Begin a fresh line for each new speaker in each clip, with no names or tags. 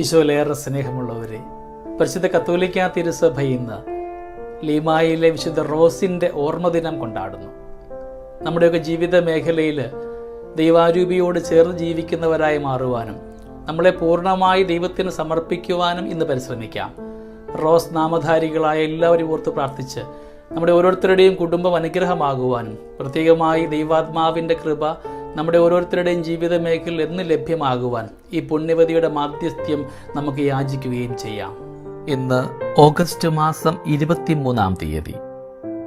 ഈശോയിലേറെ സ്നേഹമുള്ളവരെ പരിശുദ്ധ കത്തോലിക്ക തിരുസഭ ഇന്ന് ലീമായിലെ വിശുദ്ധ റോസിന്റെ ഓർമ്മദിനം കൊണ്ടാടുന്നു. നമ്മുടെയൊക്കെ ജീവിത മേഖലയിൽ ദൈവാരൂപിയോട് ചേർന്ന് ജീവിക്കുന്നവരായി മാറുവാനും നമ്മളെ പൂർണമായി ദൈവത്തിന് സമർപ്പിക്കുവാനും ഇന്ന് പരിശ്രമിക്കാം. റോസ് നാമധാരികളായ എല്ലാവരും ഓർത്ത് പ്രാർത്ഥിച്ച് നമ്മുടെ ഓരോരുത്തരുടെയും കുടുംബം അനുഗ്രഹമാകുവാനും പ്രത്യേകമായി ദൈവാത്മാവിന്റെ കൃപ നമ്മുടെ ഓരോരുത്തരുടെയും ജീവിത മേഖലയിൽ എന്ന് ലഭ്യമാകുവാൻ ഈ പുണ്യവതിയുടെ മാധ്യസ്ഥ്യം നമുക്ക് യാചിക്കുകയും ചെയ്യാം. ഇന്ന് ഓഗസ്റ്റ് മാസം ഇരുപത്തിമൂന്നാം തീയതി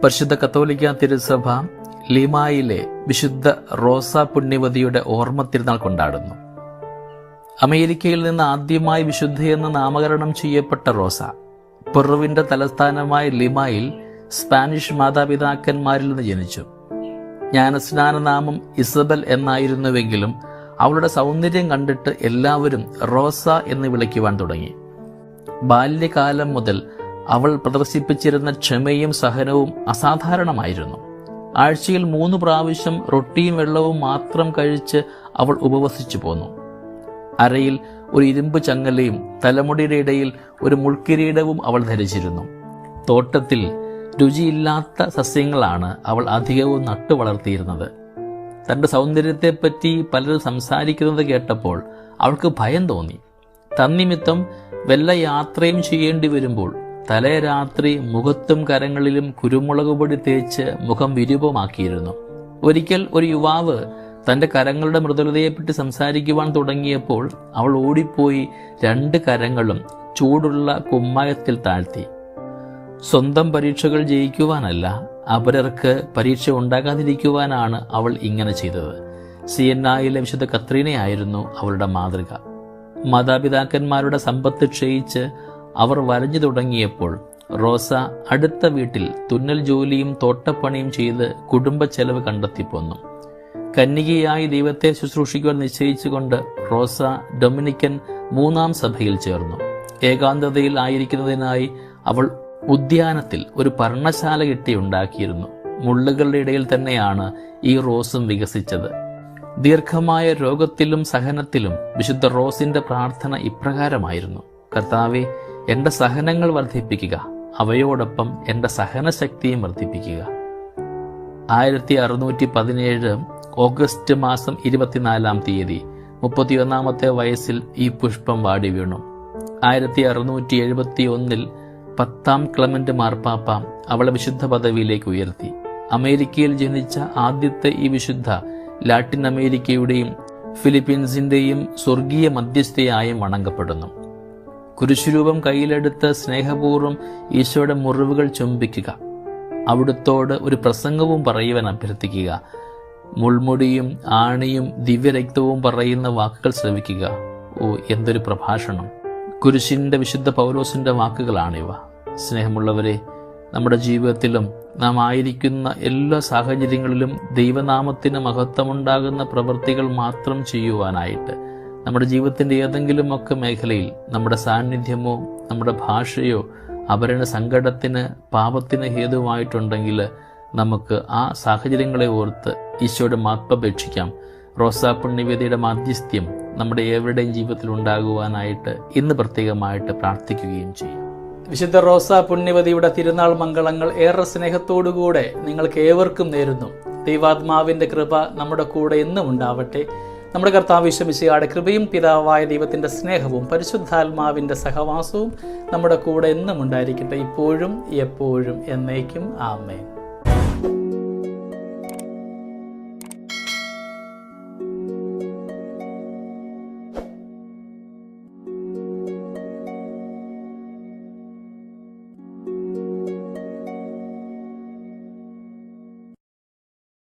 പരിശുദ്ധ കത്തോലിക്ക തിരുസഭ ലിമായിലെ വിശുദ്ധ റോസ പുണ്യവതിയുടെ ഓർമ്മ തിരുനാൾ കൊണ്ടാടുന്നു. അമേരിക്കയിൽ നിന്ന് ആദ്യമായി വിശുദ്ധയെന്ന് നാമകരണം ചെയ്യപ്പെട്ട റോസ പെറുവിന്റെ തലസ്ഥാനമായ ലിമായിൽ സ്പാനിഷ് മാതാപിതാക്കന്മാരിൽ നിന്ന് ജനിച്ചു. ജ്ഞാനസ്നാന നാമം ഇസബൽ എന്നായിരുന്നുവെങ്കിലും അവളുടെ സൗന്ദര്യം കണ്ടിട്ട് എല്ലാവരും റോസ എന്ന് വിളിക്കുവാൻ തുടങ്ങി. ബാല്യകാലം മുതൽ അവൾ പ്രദർശിപ്പിച്ചിരുന്ന ക്ഷമയും സഹനവും അസാധാരണമായിരുന്നു. ആഴ്ചയിൽ മൂന്ന് പ്രാവശ്യം റൊട്ടിയും വെള്ളവും മാത്രം കഴിച്ച് അവൾ ഉപവസിച്ചു പോന്നു. അരയിൽ ഒരു ഇരുമ്പ് ചങ്ങലയും തലമുടിയുടെ ഇടയിൽ ഒരു മുൾക്കിരീടവും അവൾ ധരിച്ചിരുന്നു. തോട്ടത്തിൽ രുചിയില്ലാത്ത സസ്യങ്ങളാണ് അവൾ അധികവും നട്ടു വളർത്തിയിരുന്നത്. തന്റെ സൗന്ദര്യത്തെപ്പറ്റി പലരും സംസാരിക്കുന്നത് കേട്ടപ്പോൾ അവൾക്ക് ഭയം തോന്നി. തന്നിമിത്തം വല്ല യാത്രയും ചെയ്യേണ്ടി വരുമ്പോൾ തലേ രാത്രി മുഖത്തും കരങ്ങളിലും കുരുമുളക് പൊടി തേച്ച് മുഖം വിരൂപമാക്കിയിരുന്നു. ഒരിക്കൽ ഒരു യുവാവ് തന്റെ കരങ്ങളുടെ മൃദുലതയെപ്പറ്റി സംസാരിക്കുവാൻ തുടങ്ങിയപ്പോൾ അവൾ ഓടിപ്പോയി രണ്ട് കരങ്ങളും ചൂടുള്ള കുമ്മായത്തിൽ താഴ്ത്തി. സ്വന്തം പരീക്ഷകൾ ജയിക്കുവാനല്ല അപരർക്ക് പരീക്ഷ ഉണ്ടാകാതിരിക്കുവാനാണ് അവൾ ഇങ്ങനെ ചെയ്തത്. സി എൻ ആയിലെ വിശുദ്ധ കത്രീനയായിരുന്നു അവളുടെ മാതൃക. മാതാപിതാക്കന്മാരുടെ സമ്പത്ത് ക്ഷയിച്ച് അവർ വരഞ്ഞു തുടങ്ങിയപ്പോൾ റോസ അടുത്ത വീട്ടിൽ തുന്നൽ ജോലിയും തോട്ടപ്പണിയും ചെയ്ത് കുടുംബ ചെലവ് കണ്ടെത്തിപ്പോന്നു. കന്യകയായി ദൈവത്തെ ശുശ്രൂഷിക്കുവാൻ നിശ്ചയിച്ചുകൊണ്ട് റോസ ഡൊമിനിക്കൻ മൂന്നാം സഭയിൽ ചേർന്നു. ഏകാന്തതയിൽ ആയിരിക്കുന്നതിനായി അവൾ ഉദ്യാനത്തിൽ ഒരു പർണശാല കെട്ടിയുണ്ടാക്കിയിരുന്നു. മുള്ളുകളുടെ ഇടയിൽ തന്നെയാണ് ഈ റോസും വികസിച്ചത്. ദീർഘമായ രോഗത്തിലും സഹനത്തിലും വിശുദ്ധ റോസിന്റെ പ്രാർത്ഥന ഇപ്രകാരമായിരുന്നു. കർത്താവെ എന്റെ സഹനങ്ങൾ വർദ്ധിപ്പിക്കുക അവയോടൊപ്പം എന്റെ സഹനശക്തിയും വർദ്ധിപ്പിക്കുക. ആയിരത്തി അറുന്നൂറ്റി പതിനേഴ് ഓഗസ്റ്റ് മാസം ഇരുപത്തിനാലാം തീയതി മുപ്പത്തിയൊന്നാമത്തെ വയസ്സിൽ ഈ പുഷ്പം വാടി വീണു. ആയിരത്തി അറുന്നൂറ്റി എഴുപത്തി ഒന്നിൽ പത്താം ക്ലമന്റ് മാർപ്പാപ്പ അവളെ വിശുദ്ധ പദവിയിലേക്ക് ഉയർത്തി. അമേരിക്കയിൽ ജനിച്ച ആദ്യത്തെ ഈ വിശുദ്ധ ലാറ്റിൻ അമേരിക്കയുടെയും ഫിലിപ്പീൻസിന്റെയും സ്വർഗീയ മധ്യസ്ഥയായും വണങ്ങപ്പെടുന്നു. കുരിശുരൂപം കയ്യിലെടുത്ത് സ്നേഹപൂർവം ഈശോയുടെ മുറിവുകൾ ചുംബിക്കുക. അവിടുത്തോട് ഒരു പ്രസംഗവും പറയുവാൻ അഭ്യർത്ഥിക്കുക. മുൾമുടിയും ആണിയും ദിവ്യരക്തവും പറയുന്ന വാക്കുകൾ ശ്രവിക്കുക. ഓ എന്തൊരു പ്രഭാഷണം. കുരിശിന്റെ വിശുദ്ധ പൗലോസിന്റെ വാക്കുകളാണിവ. സ്നേഹമുള്ളവരെ നമ്മുടെ ജീവിതത്തിലും നാം ആയിരിക്കുന്ന എല്ലാ സാഹചര്യങ്ങളിലും ദൈവനാമത്തിന് മഹത്വമുണ്ടാകുന്ന പ്രവൃത്തികൾ മാത്രം ചെയ്യുവാനായിട്ട് നമ്മുടെ ജീവിതത്തിന്റെ ഏതെങ്കിലുമൊക്കെ മേഖലയിൽ നമ്മുടെ സാന്നിധ്യമോ നമ്മുടെ ഭാഷയോ അവരുടെ സങ്കടത്തിന് പാപത്തിന് ഹേതുവായിട്ടുണ്ടെങ്കിൽ നമുക്ക് ആ സാഹചര്യങ്ങളെ ഓർത്ത് ഈശോയുടെ മാത്മപേക്ഷിക്കാം റോസാ പുണ്യവേദിയുടെ മാധ്യസ്ഥ്യം നമ്മുടെ ഏവരുടെയും ജീവിതത്തിൽ ഉണ്ടാകുവാനായിട്ട് ഇന്ന് പ്രത്യേകമായിട്ട് പ്രാർത്ഥിക്കുകയും ചെയ്യും. വിശുദ്ധ റോസ പുണ്യവതിയുടെ തിരുനാൾ മംഗളങ്ങൾ ഏറെ സ്നേഹത്തോടുകൂടെ നിങ്ങൾക്ക് ഏവർക്കും നേരുന്നു. ദൈവാത്മാവിന്റെ കൃപ നമ്മുടെ കൂടെ എന്നും ഉണ്ടാവട്ടെ. നമ്മുടെ കർത്താവ് വിശ്വമിശിയുടെ കൃപയും പിതാവായ ദൈവത്തിന്റെ സ്നേഹവും പരിശുദ്ധാത്മാവിന്റെ സഹവാസവും നമ്മുടെ കൂടെ എന്നും ഉണ്ടായിരിക്കട്ടെ. ഇപ്പോഴും എപ്പോഴും എന്നേക്കും. ആമേൻ.